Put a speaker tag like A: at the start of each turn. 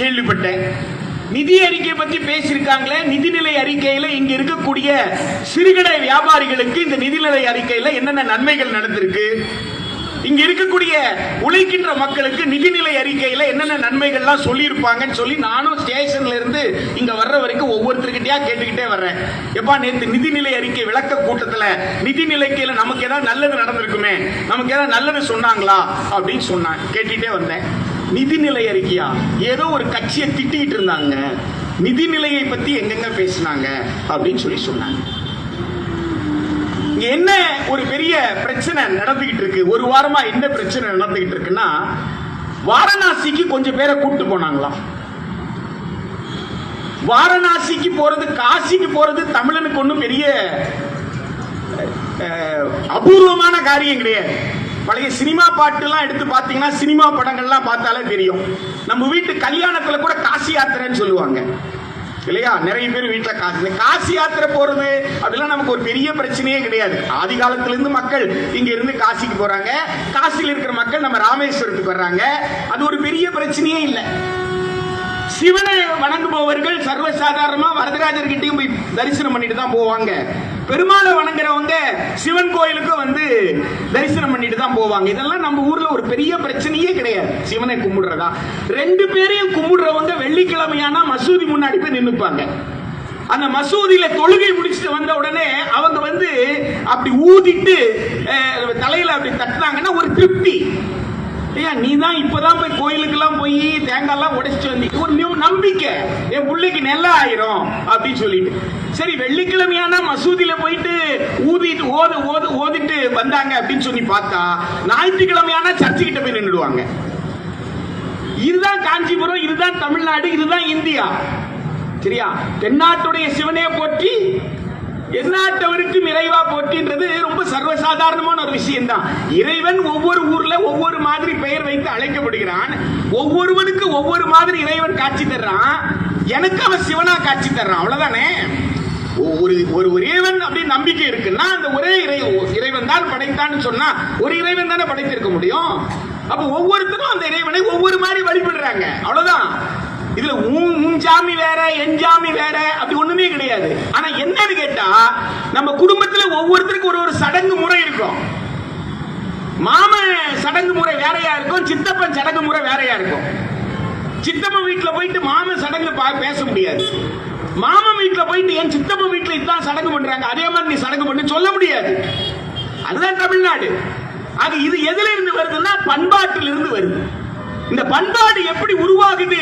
A: கேள்விப்பட்டேன். நிதி அறிக்கை பத்தி பேசியிருக்காங்களே நிதிநிலை அறிக்கையில இங்க இருக்கக்கூடிய சிறுகடை வியாபாரிகளுக்கு இந்த நிதிநிலை அறிக்கையில என்னென்ன நன்மைகள் நடந்திருக்கு? இங்க இருக்கக்கூடிய உழைக்கின்ற மக்களுக்கு நிதிநிலை அறிக்கையில என்னென்ன நன்மைகள்லாம் சொல்லியிருப்பாங்கன்னு சொல்லி நானும் ஸ்டேஷன்ல இருந்து இங்க வர்ற வரைக்கும் ஒவ்வொருத்தருக்கிட்டயா கேட்டுக்கிட்டே வர்றேன். எப்பா நேற்று நிதிநிலை அறிக்கை விளக்க கூட்டத்துல நிதிநிலைக்கையில நமக்கு ஏதாவது நல்லது நடந்திருக்குமே நமக்கு ஏதாவது நல்லது சொன்னாங்களா அப்படின்னு சொன்னான் கேட்டுக்கிட்டே வந்தேன். நிதிநிலை அறிக்கையா ஏதோ ஒரு கட்சியை திட்டிக்கிட்டு இருந்தாங்க. நிதிநிலையை பத்தி எங்கெங்க பேசினாங்க? அப்படின்னு சொல்லி சொன்னாங்க. என்ன ஒரு பெரிய பிரச்சனை நடந்துகிட்டு இருக்கு? ஒரு வாரமா என்ன பிரச்சனை நடந்துகிட்டு இருக்குன்னா வாரணாசிக்கு கொஞ்சம் பேரை கூப்பிட்டு போனாங்களாம். வாரணாசிக்கு போறது காசிக்கு போறது தமிழனுக்கு ஒன்றும் பெரிய அபூர்வமான காரியம் கிடையாது. பழைய சினிமா பாட்டுலாம் எடுத்து பார்த்தீங்கன்னா சினிமா படங்கள்லாம் பார்த்தாலே தெரியும். நம்ம வீட்டு கல்யாணத்தில் கூட காசி யாத்திரைன்னு சொல்லுவாங்க. இல்லையா? நிறைய பேர் வீட்டில் காசு காசி யாத்திரை போறது அப்படிலாம் நமக்கு ஒரு பெரிய பிரச்சனையே கிடையாது. ஆதி காலத்துலேருந்து மக்கள் இங்க இருந்து காசிக்கு போறாங்க. காசியில் இருக்கிற மக்கள் நம்ம ராமேஸ்வரத்துக்கு வர்றாங்க. அது ஒரு பெரிய பிரச்சனையே இல்லை. சிவனை வணங்குபவர்கள் சர்வசாதாரணமா வரதராஜர்கிட்டையும் போய் தரிசனம் பண்ணிட்டு தான் போவாங்க. பெருமாளை வணங்குறவங்க சிவன் கோயிலுக்கும் வந்து தரிசனம் பண்ணிட்டு தான் போவாங்க. இதெல்லாம் நம்ம ஊர்ல ஒரு பெரிய பிரச்சனையே கிடையாது. சிவனை கும்பிடுறதா? ரெண்டு பேரையும் கும்பிடுறவங்க வெள்ளிக்கிழமையானா மசூதி முன்னாடி போய் நின்னுப்பாங்க. அந்த மசூதியில தொழுகை முடிச்சுட்டு வந்த உடனே அவங்க வந்து அப்படி ஊதிட்டு தலையில அப்படி தட்டினாங்கன்னா ஒரு திருப்தி. ஐயா நீ தான் இப்பதான் போய் கோயிலுக்கெல்லாம் போய் தேங்காய்லாம் உடைச்சிட்டு வந்தி ஒரு நியூ- நம்பிக்கை. என் பிள்ளைக்கு நல்லா ஆயிரும் அப்படின்னு சொல்லிட்டு. சரி வெள்ளிக்கிழமையானா மசூதியில போயிட்டு ஊதிட்டு ஓது ஓது ஓதிட்டு வந்தாங்க அப்படின்னு சொல்லி பார்த்தா ஞாயிற்றுக்கிழமையானா சர்ச்சு கிட்ட போய் நின்றுடுவாங்க இதுதான் காஞ்சிபுரம் இதுதான் தமிழ்நாடு இதுதான் இந்தியா. சரியா? தென்னாட்டுடைய சிவனே போற்றி எந்நாட்டவருக்கும் இறைவா போற்றின்றது ரொம்ப சர்வசாதாரணமான ஒரு விஷயம் தான் இறைவன் ஒவ்வொரு ஊர்ல ஒவ்வொரு மாதிரி பெயர் வைத்து அழைக்கப்படுகிறான். ஒவ்வொருவனுக்கு ஒவ்வொரு மாதிரி இறைவன் காட்சி தர்றான். எனக்கு அவன் சிவனா காட்சி தர்றான். அவ்வளவுதானே? ஒரு ஒரு இறைவன் அப்படின்னு நம்பிக்கை இருக்குன்னா அந்த ஒரே இறை இறைவன் தான் படைத்தான்னு சொன்னா ஒரு இறைவன் தானே படைத்திருக்க முடியும்? அப்ப ஒவ்வொருத்தரும் அந்த இறைவனை ஒவ்வொரு மாதிரி வழிபடுறாங்க. அவ்வளவுதான். இதுல உன் உன் சாமி வேற என் ஜாமி வேற அப்படி ஒண்ணுமே கிடையாது. ஆனா என்னன்னு கேட்டா நம்ம குடும்பத்துல ஒவ்வொருத்தருக்கும் ஒரு ஒரு சடங்கு முறை இருக்கும். மாமன் சடங்கு முறை வேறையா இருக்கும் சித்தப்பன் சடங்கு முறை வேறையா இருக்கும். சித்தப்பன் வீட்டுல போயிட்டு மாமன் சடங்கு பா- பேச முடியாது. மாமன் வீட்டுல போயிட்டு என் சித்தப்பன் வீட்டுல இதான் சடங்கு பண்றாங்க. அதே மாதிரி நீ சடங்கு பண்ணு சொல்ல முடியாது. அதுதான் தமிழ்நாடு. அது இது எதுல இருந்து வருதுன்னா பண்பாட்டில் இருந்து வருது. இந்த பண்பாடு எப்படி உருவாகுது?